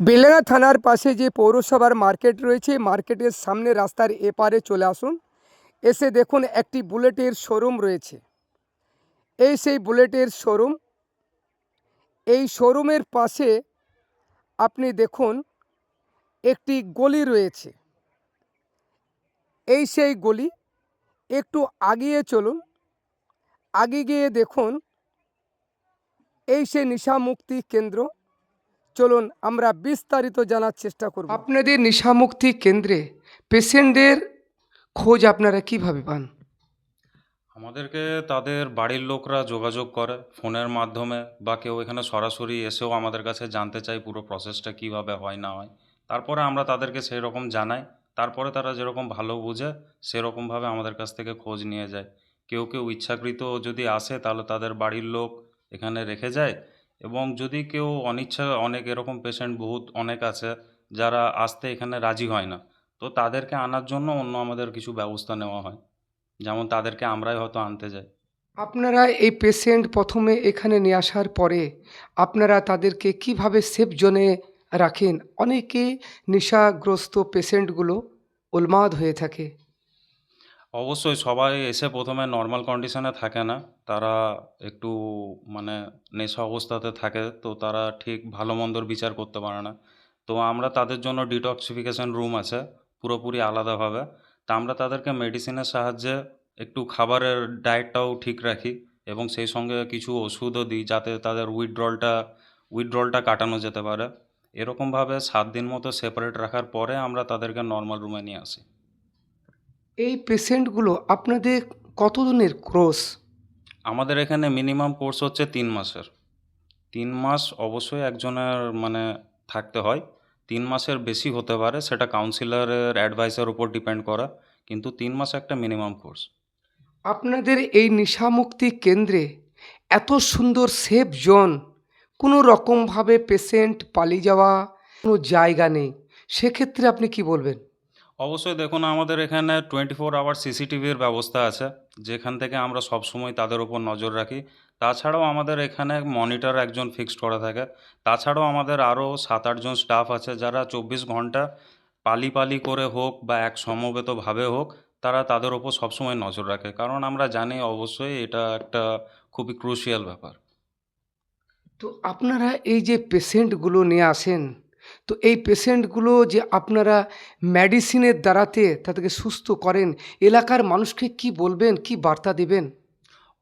বেলেঘা থানার পাশে যে পৌরসভার মার্কেট রয়েছে, মার্কেটের সামনে রাস্তার এপারে চলে আসুন। এসে দেখুন একটি বুলেটের শোরুম রয়েছে। এই সেই বুলেটের শোরুম। এই শোরুমের পাশে আপনি দেখুন একটি গলি রয়েছে। এই সেই গলি একটু আগিয়ে চলুন। আগে গিয়ে দেখুন এই সেই নিশামুক্তি কেন্দ্র। চলুন আমরা বিস্তারিত জানার চেষ্টা করব। আপনাদের নেশামুক্তি কেন্দ্রে পেশেন্টদের খোঁজ আপনারা কীভাবে পান? আমাদেরকে তাদের বাড়ির লোকরা যোগাযোগ করে ফোনের মাধ্যমে বা কেউ এখানে সরাসরি এসেও আমাদের কাছে জানতে চায় পুরো প্রসেসটা কীভাবে হয় না হয়। তারপরে আমরা তাদেরকে সেই রকম জানাই। তারপরে তারা যেরকম ভালো বুঝে সেরকমভাবে আমাদের কাছ থেকে খোঁজ নিয়ে যায়। কেউ কেউ ইচ্ছাকৃত যদি আসে তাহলে তাদের বাড়ির লোক এখানে রেখে যায়। এবং যদি কেউ অনিচ্ছা, অনেক এরকম পেশেন্ট বহুত অনেক আছে যারা আসতে এখানে রাজি হয় না, তো তাদেরকে আনার জন্য অন্য আমাদের কিছু ব্যবস্থা নেওয়া হয়। যেমন তাদেরকে আমরাই হয়তো আনতে যাই। আপনারা এই পেশেন্ট প্রথমে এখানে নিয়ে আসার পরে আপনারা তাদেরকে কীভাবে সেফ জোনে রাখেন? অনেকে নেশাগ্রস্ত পেশেন্টগুলো উন্মাদ হয়ে থাকে। অবশ্যই সবাই এসে প্রথমে নর্মাল কন্ডিশনে থাকে না। তারা একটু মানে নেশা অবস্থাতে থাকে, তো তারা ঠিক ভালো মন্দর বিচার করতে পারে না। তো আমরা তাদের জন্য ডিটক্সিফিকেশন রুম আছে, পুরোপুরি আলাদাভাবে। তা আমরা তাদেরকে মেডিসিনের সাহায্যে একটু খাবারের ডায়েটটাও ঠিক রাখি এবং সেই সঙ্গে কিছু ওষুধও দিই যাতে তাদের উইথড্রলটা উইথড্রলটা কাটানো যেতে পারে। এরকমভাবে সাত দিন মতো সেপারেট রাখার পরে আমরা তাদেরকে নর্মাল রুমে নিয়ে আসি। এই পেশেন্টগুলো আপনাদের কতদিনের কোর্স আমাদের এখানে মিনিমাম কোর্স হচ্ছে তিন মাসের। তিন মাস অবশ্যই একজনের মানে থাকতে হয়। তিন মাসের বেশি হতে পারে সেটা কাউন্সিলরের অ্যাডভাইসের উপর ডিপেন্ড করা কিন্তু তিন মাস একটা মিনিমাম কোর্স। আপনাদের এই নেশামুক্তি কেন্দ্রে এত সুন্দর সেফ জোন কোনো রকমভাবে পেশেন্ট পালিয়ে যাওয়া কোনো জায়গা নেই সেক্ষেত্রে আপনি কি বলবেন? অবশ্যই দেখুন, আমাদের এখানে টোয়েন্টি ফোর আওয়ার সিসিটিভির ব্যবস্থা আছে, যেখান থেকে আমরা সবসময় তাদের উপর নজর রাখি। তাছাড়াও আমাদের এখানে মনিটর একজন ফিক্সড করা থাকে। তাছাড়াও আমাদের আরও সাত আটজন স্টাফ আছে, যারা চব্বিশ ঘণ্টা পালি পালি করে হোক বা এক সমবেতভাবে হোক, তারা তাদের ওপর সবসময় নজর রাখে। কারণ আমরা জানি অবশ্যই এটা একটা খুবই ক্রুশিয়াল ব্যাপার। তো আপনারা এই যে পেশেন্টগুলো নিয়ে আসেন তো এই পেশেন্টগুলো যে আপনারা মেডিসিনের দ্বারাতে তাদেরকে সুস্থ করেন, এলাকার মানুষকে কি বলবেন, কি বার্তা দেবেন?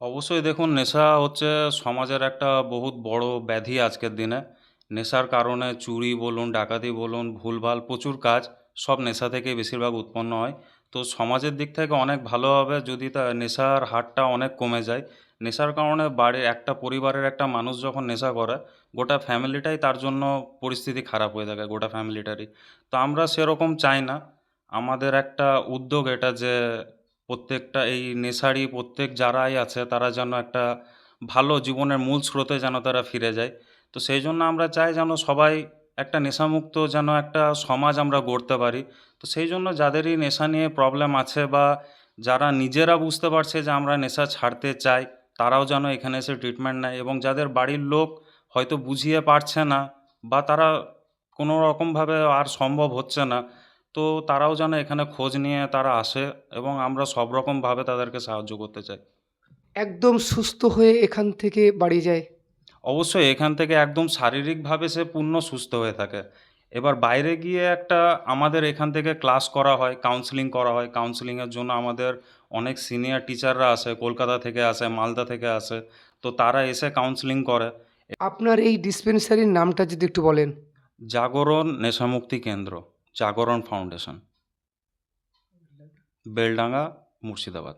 অবশ্যই দেখুন, নেশা হচ্ছে সমাজের একটা বহুত বড় ব্যাধি আজকের দিনে। নেশার কারণে চুরি বলুন, ডাকাতি বলুন, ভুলভাল প্রচুর কাজ সব নেশা থেকে বেশিরভাগ উৎপন্ন হয়। তো সমাজের দিক থেকে অনেক ভালো হবে যদি তা নেশার হারটা অনেক কমে যায়। নেশার কারণে বাড়ির একটা পরিবারের একটা মানুষ যখন নেশা করে, গোটা ফ্যামিলিটাই তার জন্য পরিস্থিতি খারাপ হয়ে থাকে গোটা ফ্যামিলিটারই। তো আমরা সেরকম চাই না। আমাদের একটা উদ্যোগ এটা যে প্রত্যেকটা এই নেশারই প্রত্যেক যারাই আছে তারা যেন একটা ভালো জীবনের মূল স্রোতে যেন তারা ফিরে যায়। তো সেই জন্য আমরা চাই যেন সবাই একটা নেশামুক্ত যেন একটা সমাজ আমরা গড়তে পারি। তো সেই জন্য যাদেরই নেশা নিয়ে প্রবলেম আছে বা যারা নিজেরা বুঝতে পারছে যে আমরা নেশা ছাড়তে চাই, তারাও যেন এখানে এসে ট্রিটমেন্ট নেয় এবং যাদের বাড়ির লোক হয়তো বুঝিয়ে পারছে না বা তারা কোনো রকমভাবে আর সম্ভব হচ্ছে না, তো তারাও যেন এখানে খোঁজ নিয়ে তারা আসে এবং আমরা সব রকমভাবে তাদেরকে সাহায্য করতে চাই। একদম সুস্থ হয়ে এখান থেকে বাড়ি যায়। অবশ্যই এখান থেকে একদম শারীরিকভাবে সে পূর্ণ সুস্থ হয়ে থাকে। এবার বাইরে গিয়ে একটা আমাদের এখান থেকে ক্লাস করা হয় কাউন্সিলিং করা হয়। কাউন্সিলিংয়ের জন্য আমাদের অনেক সিনিয়র টিচাররা আসে কলকাতা থেকে আসে মালদা থেকে আসে। তো তারা এসে কাউন্সিলিং করে। আপনার এই ডিসপেন্সারির নামটা যদি একটু বলেন। জাগরণ নেশামুক্তি কেন্দ্র জাগরণ ফাউন্ডেশন বেলডাঙ্গা মুর্শিদাবাদ।